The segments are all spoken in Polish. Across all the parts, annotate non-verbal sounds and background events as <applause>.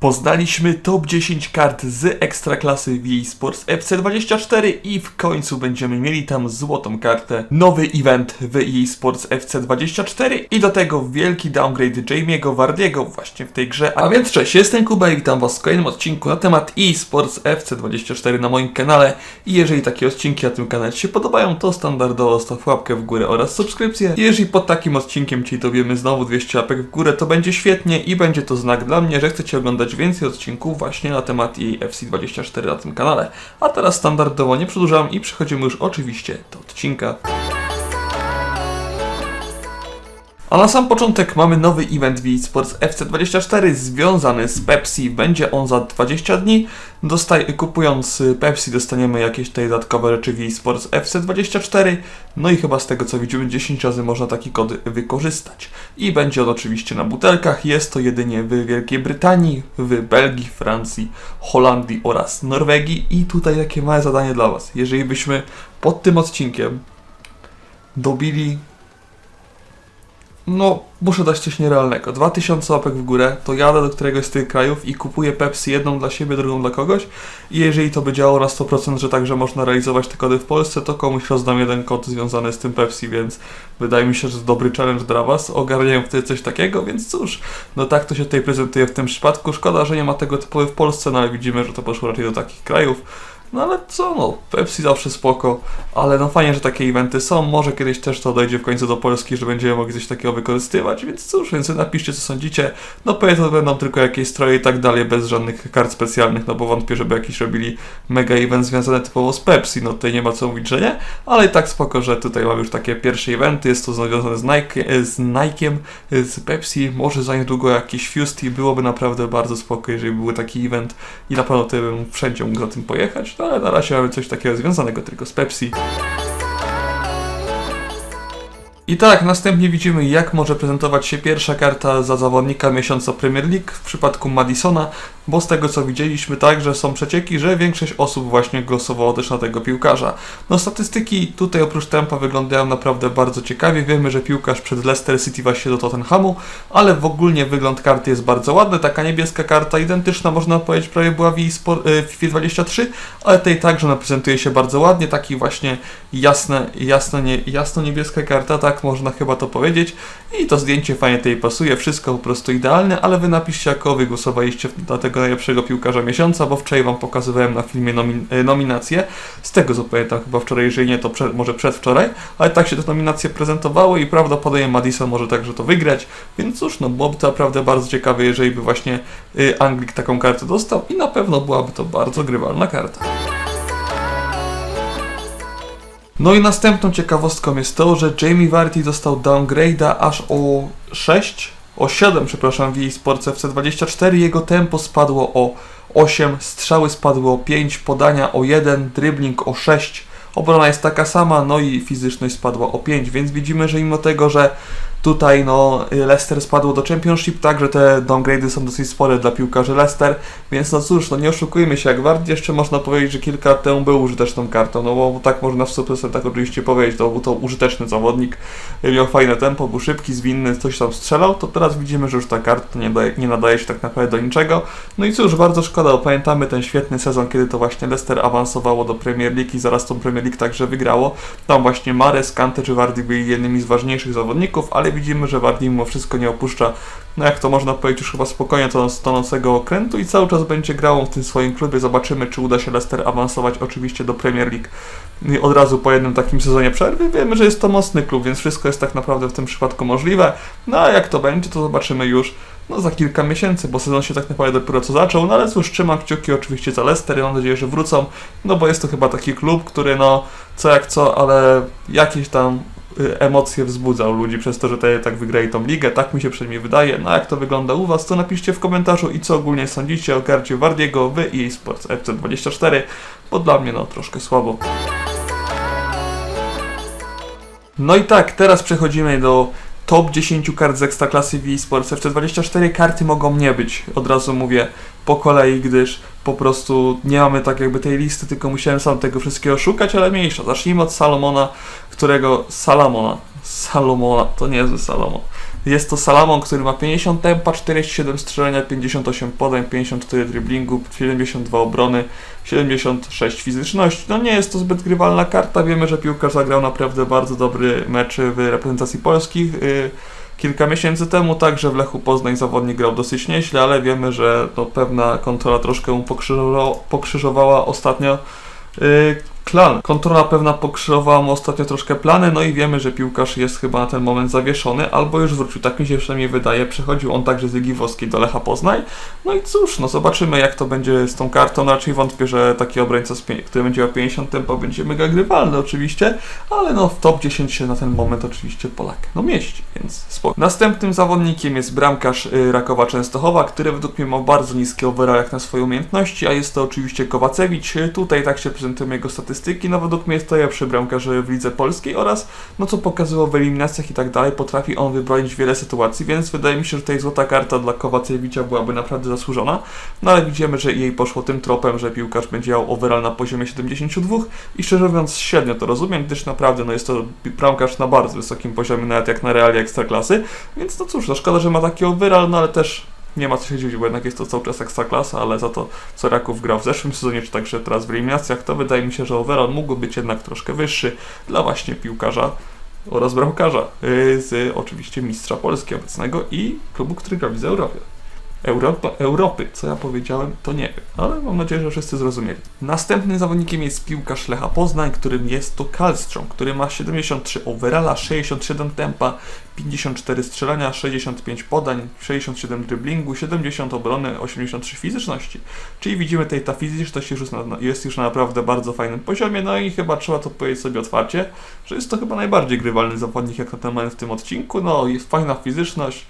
Poznaliśmy top 10 kart z ekstraklasy EA Sports FC24 i w końcu będziemy mieli tam złotą kartę. Nowy event w EA Sports FC24 i do tego wielki downgrade Jamie'ego Wardiego właśnie w tej grze. A więc cześć, jestem Kuba i witam was w kolejnym odcinku na temat EA Sports FC24 na moim kanale. I jeżeli takie odcinki na tym kanale Ci się podobają, to standardowo staw łapkę w górę oraz subskrypcję. Jeżeli pod takim odcinkiem Ci dowiemy znowu 200 łapek w górę, to będzie świetnie i będzie to znak dla mnie, że chcecie oglądać więcej odcinków właśnie na temat EA FC24 na tym kanale. A teraz standardowo nie przedłużam i przechodzimy już oczywiście do odcinka. A na sam początek mamy nowy event w EA Sports FC24 związany z Pepsi. Będzie on za 20 dni. Dostaj, kupując Pepsi dostaniemy jakieś tutaj dodatkowe rzeczy w EA Sports FC24. No i chyba z tego co widzimy 10 razy można taki kod wykorzystać. I będzie on oczywiście na butelkach. Jest to jedynie w Wielkiej Brytanii, w Belgii, Francji, Holandii oraz Norwegii. I tutaj takie małe zadanie dla Was. Jeżeli byśmy pod tym odcinkiem dobili no, muszę dać coś nierealnego. 2000 łapek w górę, to jadę do któregoś z tych krajów i kupuję Pepsi jedną dla siebie, drugą dla kogoś. I jeżeli to by działało na 100%, że także można realizować te kody w Polsce, to komuś rozdam jeden kod związany z tym Pepsi, więc wydaje mi się, że dobry challenge dla Was. Ogarniają wtedy coś takiego, więc cóż, no tak to się tutaj prezentuje w tym przypadku. Szkoda, że nie ma tego typu w Polsce, no ale widzimy, że to poszło raczej do takich krajów. No ale co no, Pepsi zawsze spoko, ale no fajnie, że takie eventy są, może kiedyś też to dojdzie w końcu do Polski, że będziemy mogli coś takiego wykorzystywać, więc cóż, więc napiszcie co sądzicie, no pewnie to będą tylko jakieś stroje i tak dalej, bez żadnych kart specjalnych, no bo wątpię, żeby jakiś robili mega event związany typowo z Pepsi, no tutaj nie ma co mówić, że nie, ale i tak spoko, że tutaj mamy już takie pierwsze eventy, jest to związane z, Nike, z Nike'iem, z Pepsi, może za niedługo jakiś Fusty, byłoby naprawdę bardzo spoko, jeżeli były taki event i na pewno tutaj bym wszędzie mógł za tym pojechać, ale na razie mamy coś takiego związanego tylko z Pepsi. I tak, następnie widzimy, jak może prezentować się pierwsza karta za zawodnika miesiąca Premier League w przypadku Madisona, bo z tego co widzieliśmy także są przecieki, że większość osób właśnie głosowało też na tego piłkarza. No statystyki tutaj oprócz tempa wyglądają naprawdę bardzo ciekawie. Wiemy, że piłkarz przed Leicester City właśnie do Tottenhamu, ale w ogólnie wygląd karty jest bardzo ładny. Taka niebieska karta identyczna, można powiedzieć, prawie była w FIFA 23, ale tej także prezentuje się bardzo ładnie. Taki właśnie jasne, jasno, nie, jasno niebieska karta, tak można chyba to powiedzieć. I to zdjęcie fajnie tej pasuje, wszystko po prostu idealne, ale wy napiszcie, jako wy głosowaliście na tego najlepszego piłkarza miesiąca, bo wczoraj wam pokazywałem na filmie nomin e, nominacje. Z tego co pamiętam, chyba wczoraj, jeżeli nie, to może przedwczoraj, ale tak się te nominacje prezentowały i prawdopodobnie Madison może także to wygrać, więc cóż, no byłoby to naprawdę bardzo ciekawe, jeżeli by właśnie y, Anglik taką kartę dostał i na pewno byłaby to bardzo grywalna karta. No i następną ciekawostką jest to, że Jamie Vardy dostał downgrade'a aż o 6, o 7, przepraszam, w jej Sports FC24. Jego tempo spadło o 8, strzały spadły o 5, podania o 1, dribbling o 6, obrona jest taka sama, no i fizyczność spadła o 5, więc widzimy, że mimo tego, że tutaj no Leicester spadło do Championship, także te downgrade'y są dosyć spore dla piłkarzy Leicester, więc no cóż, no nie oszukujmy się, jak Ward jeszcze można powiedzieć, że kilka lat temu był użyteczną kartą, no bo tak można w 100% tak oczywiście powiedzieć, to był to użyteczny zawodnik, miał fajne tempo, był szybki, zwinny, coś tam strzelał, to teraz widzimy, że już ta karta nie, daje, nie nadaje się tak naprawdę do niczego, no i cóż, bardzo szkoda, bo pamiętamy ten świetny sezon, kiedy to właśnie Leicester awansowało do Premier League i zaraz tą Premier League także wygrało, tam właśnie Mares, Kante czy Wardy byli jednymi z ważniejszych zawodników, ale widzimy, że Wardy mimo wszystko nie opuszcza, no jak to można powiedzieć, już chyba spokojnie to tonącego okrętu i cały czas będzie grał w tym swoim klubie. Zobaczymy, czy uda się Leicester awansować oczywiście do Premier League od razu po jednym takim sezonie przerwy. Wiemy, że jest to mocny klub, więc wszystko jest tak naprawdę w tym przypadku możliwe. No a jak to będzie, to zobaczymy już no za kilka miesięcy, bo sezon się tak naprawdę dopiero co zaczął, no ale cóż, trzymam kciuki oczywiście za Leicester i mam nadzieję, że wrócą, no bo jest to chyba taki klub, który no co jak co, ale jakieś tam emocje wzbudzał ludzi przez to, że te tak wygrali tą ligę, tak mi się przynajmniej wydaje. No a jak to wygląda u Was, to napiszcie w komentarzu i co ogólnie sądzicie o karcie Wardiego w EA Sports FC24, bo dla mnie no troszkę słabo. No i tak, teraz przechodzimy do top 10 kart z Ekstraklasy w Sports FC24. Karty mogą nie być, od razu mówię po kolei, gdyż po prostu nie mamy tak jakby tej listy, tylko musiałem sam tego wszystkiego szukać, ale mniejsza. Zacznijmy od Salomona, którego... Salamona. Salomona, to niezły Salomon. Jest to Salamon, który ma 50 tempa, 47 strzelania, 58 podań, 54 driblingu, 72 obrony, 76 fizyczności. No nie jest to zbyt grywalna karta. Wiemy, że piłkarz zagrał naprawdę bardzo dobry mecz w reprezentacji Polski. Yy, kilka miesięcy temu, także w Lechu Poznań zawodnik grał dosyć nieźle, ale wiemy, że pewna kontrola troszkę mu pokrzyżowała, ostatnio. Yy, klan. Kontrola pewna pokrzyżowała mu ostatnio troszkę plany, no i wiemy, że piłkarz jest chyba na ten moment zawieszony, albo już wrócił, tak mi się przynajmniej wydaje. Przechodził on także z Ligi Włoskiej do Lecha Poznań. No i cóż, no zobaczymy jak to będzie z tą kartą. No, raczej wątpię, że taki obrońca, który będzie miał 50 tempo, będzie mega grywalny oczywiście, ale no w top 10 się na ten moment oczywiście Polak no mieści, więc spoko. Następnym zawodnikiem jest bramkarz y, Rakowa Częstochowa, który według mnie ma bardzo niski overall jak na swoje umiejętności, a jest to oczywiście Kowacewicz. Y, Tutaj tak się prezentują jego statystyki, no według mnie jest to lepszy bramkarz w lidze polskiej oraz no co pokazywał w eliminacjach i tak dalej, potrafi on wybronić wiele sytuacji, więc wydaje mi się, że tutaj złota karta dla Kowacewicza byłaby naprawdę zasłużona, no ale widzimy, że jej poszło tym tropem, że piłkarz będzie miał overall na poziomie 72 i szczerze mówiąc średnio to rozumiem, gdyż naprawdę no jest to bramkarz na bardzo wysokim poziomie, nawet jak na realia ekstraklasy, więc no cóż, no szkoda, że ma taki overall, no ale też nie ma co się dziwić, bo jednak jest to cały czas ekstraklasa, ale za to, co Raków grał w zeszłym sezonie, czy także teraz w eliminacjach, to wydaje mi się, że overall mógłby być jednak troszkę wyższy dla właśnie piłkarza oraz bramkarza yy, z oczywiście mistrza Polski obecnego i klubu, który gra w Europy. Europa, Europy, co ja powiedziałem, to nie wiem, ale mam nadzieję, że wszyscy zrozumieli. Następnym zawodnikiem jest piłkarz Lecha Poznań, którym jest to Karlstrom, który ma 73 overalla, 67 tempa, 54 strzelania, 65 podań, 67 driblingu, 70 obrony, 83 fizyczności. Czyli widzimy tutaj ta fizyczność już na, jest już na naprawdę bardzo fajnym poziomie, no i chyba trzeba to powiedzieć sobie otwarcie, że jest to chyba najbardziej grywalny zawodnik jak na ten moment w tym odcinku, no jest fajna fizyczność,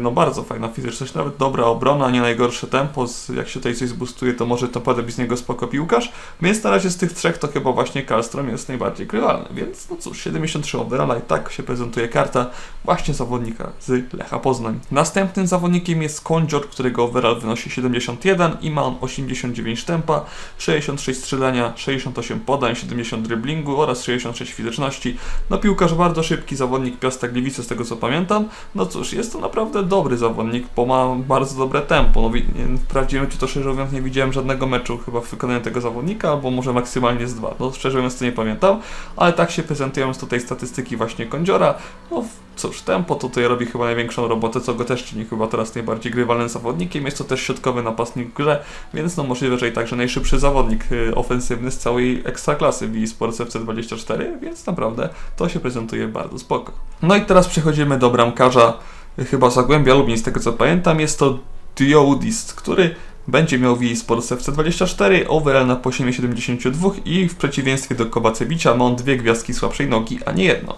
no bardzo fajna fizyczność, nawet dobra obrona, nie najgorsze tempo, jak się tutaj coś zbustuje, to może to być z niego spoko piłkarz, więc na razie z tych trzech to chyba właśnie Karlstrom jest najbardziej grywalny, więc no cóż, 73 overalla i tak się prezentuje karta właśnie zawodnika z Lecha Poznań. Następnym zawodnikiem jest Kondzior, którego overall wynosi 71 i ma on 89 tempa, 66 strzelania, 68 podań, 70 driblingu oraz 66 fizyczności. No piłkarz bardzo szybki, zawodnik Piasta Gliwice z tego co pamiętam, no cóż, jest to naprawdę dobry zawodnik, bo ma bardzo dobre tempo. No, wprawdzie czy to szczerze mówiąc nie widziałem żadnego meczu chyba w wykonaniu tego zawodnika, albo może maksymalnie z dwa. No szczerze mówiąc to nie pamiętam, ale tak się prezentują tutaj statystyki właśnie Kądziora. No cóż, tempo to tutaj robi chyba największą robotę, co go też czyni chyba teraz najbardziej grywalnym zawodnikiem. Jest to też środkowy napastnik w grze, więc no możliwe, że i także najszybszy zawodnik y, ofensywny z całej ekstraklasy w eSports FC24, więc naprawdę to się prezentuje bardzo spoko. No i teraz przechodzimy do bramkarza chyba Zagłębia Lubin, z tego co pamiętam, jest to Dioudist, który będzie miał w eSports FC24 overall na poziomie 72 i w przeciwieństwie do Kowacewicza ma on dwie gwiazdki słabszej nogi, a nie jedną.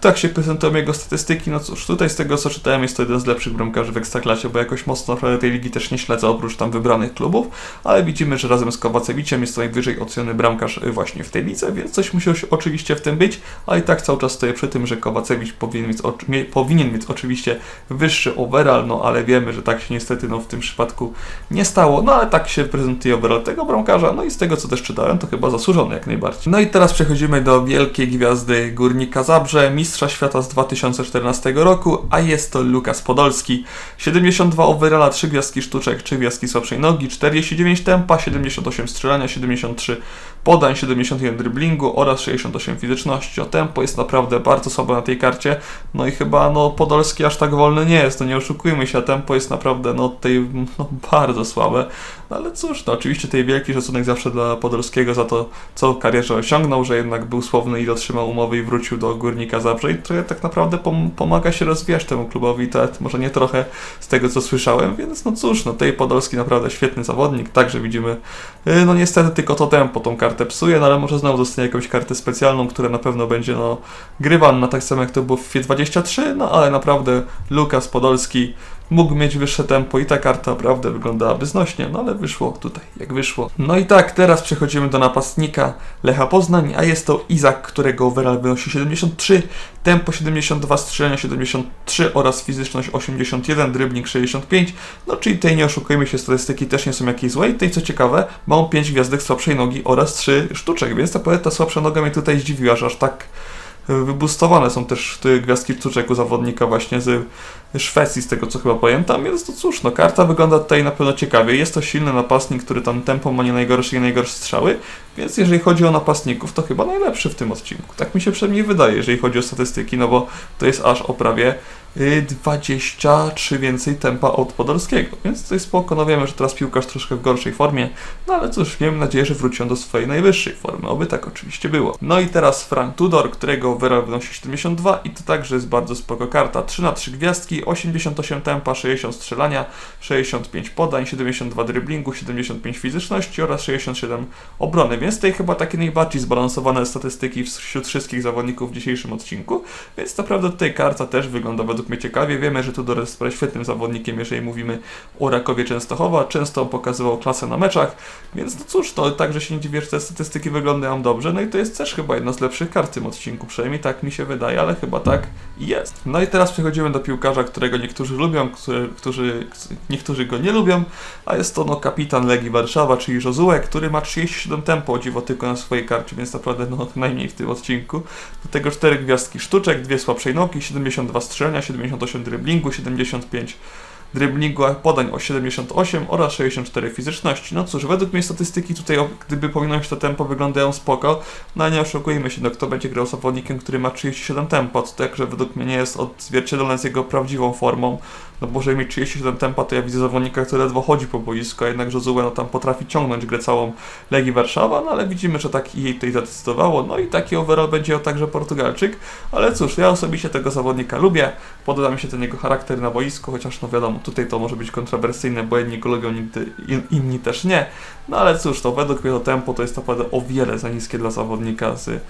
Tak się prezentują jego statystyki, no cóż, tutaj z tego co czytałem jest to jeden z lepszych bramkarzy w Ekstraklasie, bo jakoś mocno tej ligi też nie śledzę oprócz tam wybranych klubów, ale widzimy, że razem z Kowacewiciem jest to najwyżej oceniony bramkarz y, właśnie w tej lidze, więc coś musi oś- oczywiście w tym być, a i tak cały czas stoję przy tym, że Kowacewicz powinien mieć, powinien mieć oczywiście wyższy overall, no ale wiemy, że tak się niestety no, w tym przypadku nie stało, no ale tak się prezentuje overall tego bramkarza, no i z tego co też czytałem, to chyba zasłużony jak najbardziej. No i teraz przechodzimy do wielkiej gwiazdy Górnika Zabrze, mistrza świata z 2014 roku, a jest to Lukas Podolski. 72 overalla, 3 gwiazdki sztuczek, 3 gwiazdki słabszej nogi, 49 tempa, 78 strzelania, 73 podań, 71 driblingu oraz 68 fizyczności. O tempo jest naprawdę bardzo słabe na tej karcie, no i chyba no Podolski aż tak wolny nie jest, to nie oszukujmy się, a tempo jest naprawdę no tutaj no, bardzo słabe. No ale cóż, no oczywiście tutaj wielki szacunek zawsze dla Podolskiego za to, co karierze osiągnął, że jednak był słowny i dotrzymał umowy i wrócił do Górnika Zabrze i trochę tak naprawdę pom- pomaga się rozwijać temu klubowi, to może nie trochę z tego, co słyszałem, więc no cóż, no tej Podolski naprawdę świetny zawodnik, także widzimy, yy, no niestety tylko to tempo tą kartę psuje, no ale może znowu dostanie jakąś kartę specjalną, która na pewno będzie no grywana tak samo jak to było w FIFA 23, no ale naprawdę Lukas Podolski mógł mieć wyższe tempo i ta karta naprawdę wyglądałaby znośnie, no ale wyszło tutaj jak wyszło. No i tak, teraz przechodzimy do napastnika Lecha Poznań, a jest to Izak, którego overall wynosi 73, tempo 72, strzelania 73 oraz fizyczność 81, dribbling 65, no czyli tutaj nie oszukujmy się, statystyki też nie są jakieś złe i tutaj co ciekawe, ma on 5 gwiazdek słabszej nogi oraz 3 sztuczek, więc ta, ta słabsza noga mnie tutaj zdziwiła, że aż tak wybustowane są też te gwiazdki sztuczek u zawodnika właśnie z Szwecji, z tego co chyba pamiętam, więc to cóż, no karta wygląda tutaj na pewno ciekawie. Jest to silny napastnik, który tam tempo ma nie najgorsze i najgorsze strzały, więc jeżeli chodzi o napastników, to chyba najlepszy w tym odcinku. Tak mi się przynajmniej wydaje, jeżeli chodzi o statystyki, no bo to jest aż o prawie y, 23 więcej tempa od Podolskiego, więc to jest spoko, no wiemy, że teraz piłkarz troszkę w gorszej formie, no ale cóż, miejmy nadzieję, że wróci on do swojej najwyższej formy, oby tak oczywiście było. No i teraz Frank Tudor, którego wyrob wynosi 72 i to także jest bardzo spoko karta. 3 na 3 gwiazdki, 88 tempa, 60 strzelania, 65 podań, 72 driblingu, 75 fizyczności oraz 67 obrony, więc tutaj chyba takie najbardziej zbalansowane statystyki wśród wszystkich zawodników w dzisiejszym odcinku, więc naprawdę tutaj karta też wygląda według mnie ciekawie. Wiemy, że Tudor jest świetnym zawodnikiem, jeżeli mówimy o Rakowie Częstochowa, często pokazywał klasę na meczach, więc no cóż, to także się nie dziwię, że te statystyki wyglądają dobrze, no i to jest też chyba jedna z lepszych kart w tym odcinku, przynajmniej tak mi się wydaje, ale chyba tak jest. No i teraz przechodzimy do piłkarza, którego niektórzy lubią, którzy, niektórzy go nie lubią, a jest to no kapitan Legii Warszawa, czyli Josue, który ma 37 tempo, o dziwo tylko na swojej karcie, więc naprawdę no <laughs> najmniej w tym odcinku. Do tego 4 gwiazdki sztuczek, dwie słabszej nogi, 72 strzelania, 78 driblingu, 75 driblingu, a podań o 78 oraz 64 fizyczności. No cóż, według mnie statystyki tutaj, gdyby pominąć to tempo, wyglądają spoko, no nie oszukujmy się, no kto będzie grał zawodnikiem, który ma 37 tempo, to także według mnie nie jest odzwierciedlone z jego prawdziwą formą, no bo żeby mieć 37 tempa, to ja widzę zawodnika, który ledwo chodzi po boisku, a jednak Josue no tam potrafi ciągnąć grę całą Legii Warszawa, no ale widzimy, że tak jej tutaj zadecydowało, no i taki overall będzie także Portugalczyk, ale cóż, ja osobiście tego zawodnika lubię, podoba mi się ten jego charakter na boisku, chociaż no wiadomo, tutaj to może być kontrowersyjne, bo jedni go lubią, in, inni też nie, no ale cóż, to według mnie to tempo to jest naprawdę o wiele za niskie dla zawodnika z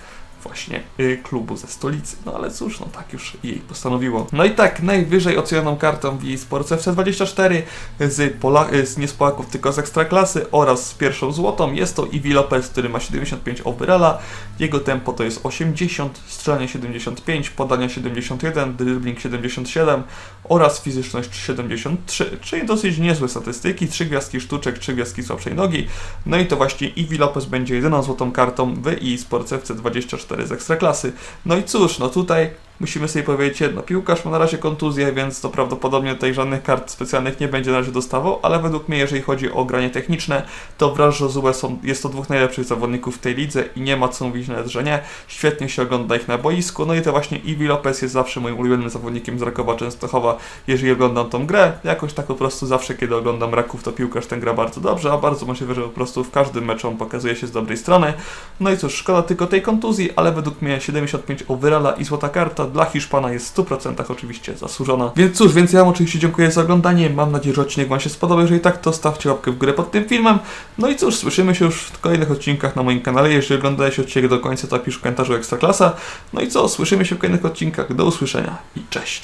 właśnie y, klubu ze stolicy. No ale cóż, no tak już jej postanowiło. No i tak, najwyżej ocenioną kartą w jej Sports FC24 z, Pola- y, z nie z Polaków, tylko z Ekstraklasy oraz z pierwszą złotą jest to Iwi Lopez, który ma 75 overalla. Jego tempo to jest 80, strzelanie 75, podania 71, dribbling 77 oraz fizyczność 73, czyli dosyć niezłe statystyki, 3 gwiazdki sztuczek, 3 gwiazdki słabszej nogi. No i to właśnie Iwi Lopez będzie jedyną złotą kartą w i Sports FC24 z Ekstraklasy. No i cóż, no tutaj musimy sobie powiedzieć jedno, piłkarz ma na razie kontuzję, więc to prawdopodobnie tutaj żadnych kart specjalnych nie będzie na razie dostawał, ale według mnie, jeżeli chodzi o granie techniczne, to wraz Josue są, jest to dwóch najlepszych zawodników w tej lidze i nie ma co mówić nawet, że nie. Świetnie się ogląda ich na boisku, no i to właśnie Iwi Lopez jest zawsze moim ulubionym zawodnikiem z Rakowa Częstochowa, jeżeli oglądam tą grę. Jakoś tak po prostu zawsze, kiedy oglądam Raków, to piłkarz ten gra bardzo dobrze, a bardzo możliwe, że po prostu w każdym meczu on pokazuje się z dobrej strony. No i cóż, szkoda tylko tej kontuzji, ale według mnie 75 overalla i złota karta dla Hiszpana jest w 100% oczywiście zasłużona. Więc cóż, więc ja oczywiście dziękuję za oglądanie. Mam nadzieję, że odcinek Wam się spodobał. Jeżeli tak, to stawcie łapkę w górę pod tym filmem. No i cóż, słyszymy się już w kolejnych odcinkach na moim kanale. Jeżeli oglądałeś odcinek do końca, to pisz w komentarzu Ekstraklasa. No i co, słyszymy się w kolejnych odcinkach. Do usłyszenia i cześć.